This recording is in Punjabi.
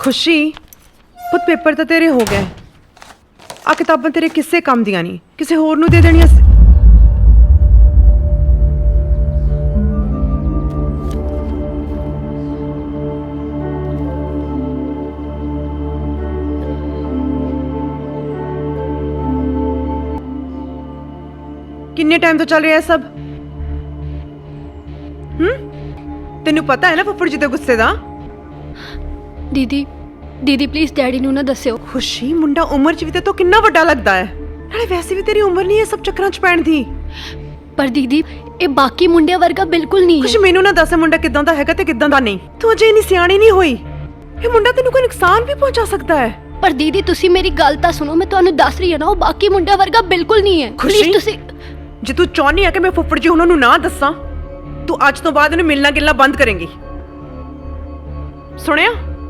ਖੁਸ਼ੀ? ਪੁੱਤ ਪੇਪਰ ਤਾਂ ਤੇਰੇ ਹੋ ਗਏ। ਆ ਕਿਤਾਬਾਂ ਤੇਰੇ ਕਿਸੇ ਕੰਮ ਦੀਆਂ ਨਹੀਂ। ਕਿਸੇ ਹੋਰ ਨੂੰ ਦੇ ਦੇਣੀਆਂ ਸੀ। ਕਿੰਨੇ ਟਾਈਮ ਤੋਂ ਚੱਲ ਰਿਹਾ ਇਹ ਸਭ? ਹੂੰ? ਤੈਨੂੰ ਪਤਾ ਹੈ ਨਾ ਫੁੱਫੜ ਜੀ ਦੇ ਗੁੱਸੇ ਦਾ? ਦੀਦੀ ਦੀਦੀ ਪਲੀਜ਼ ਡੈਡੀ ਨੂੰ ਨਾ ਦੱਸਿਓ। ਖੁਸ਼ੀ ਮੁੰਡਾ ਉਮਰ ਚ ਵੀ ਤੇ ਤੋਂ ਕਿੰਨਾ ਵੱਡਾ ਲੱਗਦਾ ਹੈ। ਨਾਲੇ ਵੈਸੇ ਵੀ ਤੇਰੀ ਉਮਰ ਨਹੀਂ ਹੈ ਸਭ ਚੱਕਰਾਂ ਚ ਪੈਣ ਦੀ। ਪਰ ਦੀਦੀ ਇਹ ਬਾਕੀ ਮੁੰਡਿਆਂ ਵਰਗਾ ਬਿਲਕੁਲ ਨਹੀਂ ਹੈ। ਮੈਨੂੰ ਨਾ ਦੱਸ ਇਹ ਮੁੰਡਾ ਕਿਦਾਂ ਦਾ ਹੈਗਾ ਤੇ ਕਿਦਾਂ ਦਾ ਨਹੀਂ। ਤੂੰ ਅਜੇ ਇੰਨੀ ਸਿਆਣੀ ਨਹੀਂ ਹੋਈ। ਇਹ ਮੁੰਡਾ ਤੈਨੂੰ ਕੋਈ ਨੁਕਸਾਨ ਵੀ ਪਹੁੰਚਾ ਸਕਦਾ ਹੈ। ਪਰ ਦੀਦੀ ਤੁਸੀਂ ਮੇਰੀ ਗੱਲ ਤਾਂ ਸੁਣੋ ਮੈਂ ਤੁਹਾਨੂੰ ਦੱਸ ਰਹੀ ਹਾਂ ਨਾ ਉਹ ਬਾਕੀ ਮੁੰਡਿਆਂ ਵਰਗਾ ਬਿਲਕੁਲ ਨਹੀਂ ਹੈ। ਖੁਸ਼ੀ? ਤੁਸੀਂ ਜੇ ਤੂੰ ਚਾਹਨੀ ਹੈ ਕਿ ਮੈਂ ਫੁੱਫੜ ਜੀ ਉਹਨਾਂ ਨੂੰ ਨਾ ਦੱਸਾਂ ਤੂੰ ਅੱਜ ਤੋਂ ਬਾਅਦ ਇਹਨੂੰ ਮਿਲਣਾ ਗਿਲਣਾ ਬੰਦ ਕਰੇਂਗੀ। ਸੁਣਿਆ?